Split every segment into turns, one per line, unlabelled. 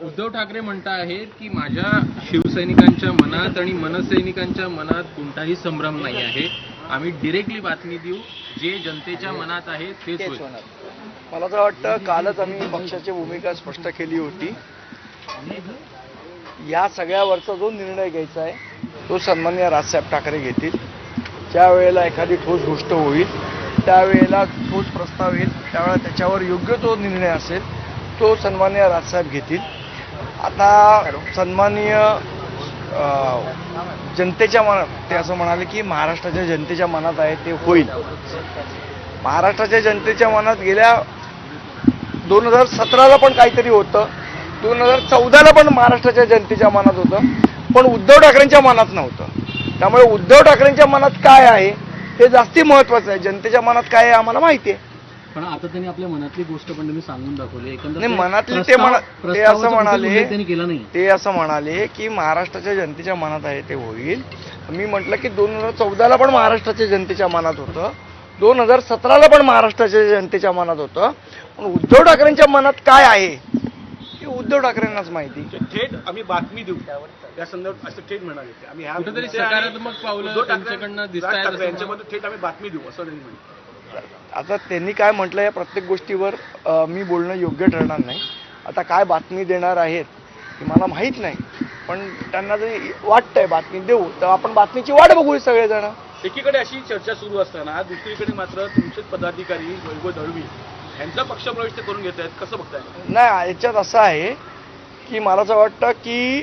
उद्धव ठाकरे म्हणत आहेत की माझ्या शिवसैनिकांच्या मनात आणि मनसैनिकांच्या मनात कोणताही संभ्रम नाही आहे. आम्ही डिरेक्टली बातमी देऊ. जे जनतेच्या मनात आहे तेच
होणार. मला तर वाटतं कालच आम्ही पक्षाची भूमिका स्पष्ट केली होती. या सगळ्यावरचा जो निर्णय घ्यायचा आहे तो सन्मान्य राजसाहेब ठाकरे घेतील. ज्या वेळेला एखादी ठोस गोष्ट होईल त्यावेळेला ठोस प्रस्ताव येईल त्यावेळेला त्याच्यावर योग्य तो निर्णय असेल तो सन्मान्य राजसाहेब घेतील. आता सन्माननीय जनतेच्या मनात ते असं म्हणाले की महाराष्ट्राच्या जनतेच्या मनात आहे ते होईल. महाराष्ट्राच्या जनतेच्या मनात गेल्या दोन हजार सतराला पण काहीतरी होतं. दोन हजार चौदाला पण महाराष्ट्राच्या जनतेच्या मनात होतं. पण उद्धव ठाकरेंच्या मनात नव्हतं. त्यामुळे उद्धव ठाकरेंच्या मनात काय आहे हे जास्ती महत्वाचं आहे. जनतेच्या मनात काय आहे आम्हाला माहिती आहे.
पण आता त्यांनी आपल्या मनातली गोष्ट पण त्यांनी सांगून दाखवली. एकंदर
नाही, मनातली ते म्हणा- ते असं म्हणाले-
त्यांनी केला नाही.
ते असं म्हणाले की महाराष्ट्राच्या जनतेच्या मनात आहे ते होईल. मी म्हटलं की दोन हजार चौदाला पण महाराष्ट्राच्या जनतेच्या मनात होतं. दोन हजार सतराला पण महाराष्ट्राच्या जनतेच्या मनात होतं. पण उद्धव ठाकरेंच्या मनात काय आहे? हे उद्धव ठाकरेंनाच माहिती.
थेट आम्ही बातमी देऊ. या संदर्भात असं थेट म्हणाले. आम्ही ह्या
कुठेतरी सकारात्मक पावलं
उद्धव ठाकरे-
त्यांच्याकडनं दिसतायत
राज ठाकरे
असं
यांच्यामध्ये थेट आम्ही बातमी देऊ असं त्यांनी म्हटलं.
आता त्यांनी काय म्हटलं या प्रत्येक गोष्टीवर मी बोलणं योग्य ठरणार नाही. आता काय बातमी देणार आहेत हे मला माहीत नाही. पण त्यांना जरी वाटतंय बातमी देऊ तर आपण बातमीची वाट बघू सगळेजण.
एकीकडे अशी चर्चा सुरू असताना दुसरीकडे मात्र तुमचेच पदाधिकारी वैभव दळवी यांचा पक्षप्रवेश ते करून घेत आहेत. कसं बघताय?
नाही याच्यात असं आहे की मला असं वाटतं की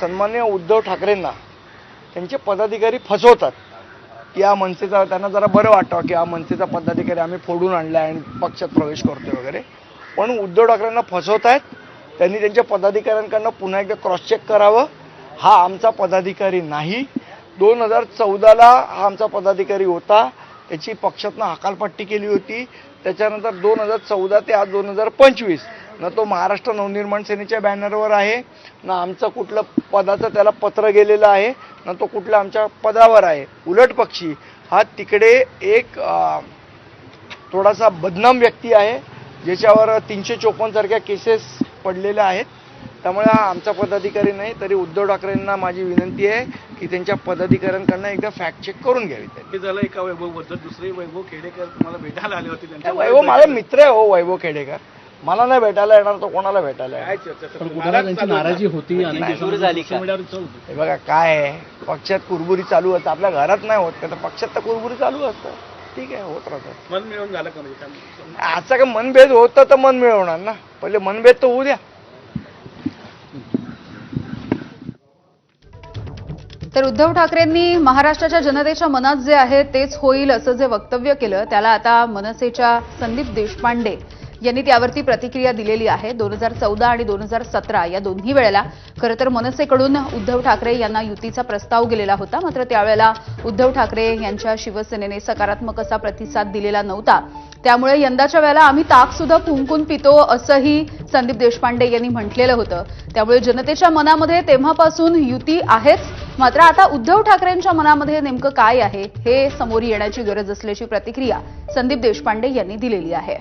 सन्मान्य उद्धव ठाकरेंना त्यांचे पदाधिकारी फसवतात. की या मनसेचा त्यांना जरा बरं वाटावं की हा मनसेचा पदाधिकारी आम्ही फोडून आणला आणि पक्षात प्रवेश करतोय वगैरे. पण उद्धव ठाकरेंना फसवत आहेत. त्यांनी त्यांच्या पदाधिकाऱ्यांकडनं पुन्हा एकदा क्रॉस चेक करावं. हा आमचा पदाधिकारी नाही. दोन हजार चौदाला हा आमचा पदाधिकारी होता. त्याची पक्षातनं हकालपट्टी केली होती. त्याच्यानंतर दोन हजार चौदा ते आज दोन हजार पंचवीस ना तो महाराष्ट्र नवनिर्माण सेनेच्या बॅनरवर आहे ना आमचं कुठलं पदाचं त्याला पत्र गेलेलं आहे ना तो कुठल्या आमच्या पदावर आहे. उलट पक्षी हा तिकडे एक थोडासा बदनाम व्यक्ती आहे ज्याच्यावर तीनशे चोपन्न सारख्या केसेस पडलेल्या आहेत. त्यामुळे हा आमचा पदाधिकारी नाही तरी उद्धव ठाकरेंना माझी विनंती आहे की त्यांच्या पदाधिकाऱ्यांकडनं एकदा फॅक्ट चेक करून घ्यावी
झालं एका वैभवबद्दल दुसरे वैभव खेडेकर तुम्हाला भेटायला आले होते
वैभव माझा मित्र आहे हो वैभव खेडेकर. मला नाही भेटायला येणार तो कोणाला भेटायला येणार?
काय चर्चा
पण
चालू?
कुठे
नाराज
त्यांची होती अनेक
नाही,
दिवसांपासून
झाली का? हे बघा काय आहे? पक्षात कुरबुरी चालू असतं आपल्या घरात नाही होत का तर पक्षात तर कुरबुरी चालू असतं. ठीक आहे होत राहतं.
मन मिळून झालं का म्हणजे काय?
असं का मनभेद होतं तर मन मिळवणार ना? पहिले मनभेद तर होऊ द्या.
तर उद्धव ठाकरेंनी महाराष्ट्राच्या जनतेच्या मनात जे आहे तेच होईल असं जे वक्तव्य केलं त्याला आता मनसेच्या संदीप देशपांडे यांनी त्यावरती प्रतिक्रिया दिलेली आहे. दोन हजार चौदा आणि दोन हजार सतरा या दोन्ही वेळेला खरं तर मनसेकडून उद्धव ठाकरे यांना युतीचा प्रस्ताव गेलेला होता. मात्र त्यावेळेला उद्धव ठाकरे यांच्या शिवसेनेने सकारात्मक असा प्रतिसाद दिलेला नव्हता. त्यामुळे यंदाच्या वेळेला आम्ही ताक सुद्धा फुंकून पितो असंही संदीप देशपांडे यांनी म्हटलेलं होतं. त्यामुळे जनतेच्या मनामध्ये तेव्हापासून युती आहेच. मात्र आता उद्धव ठाकरेंच्या मनामध्ये नेमकं काय आहे हे समोर येण्याची गरज असल्याची प्रतिक्रिया संदीप देशपांडे यांनी दिलेली आहे.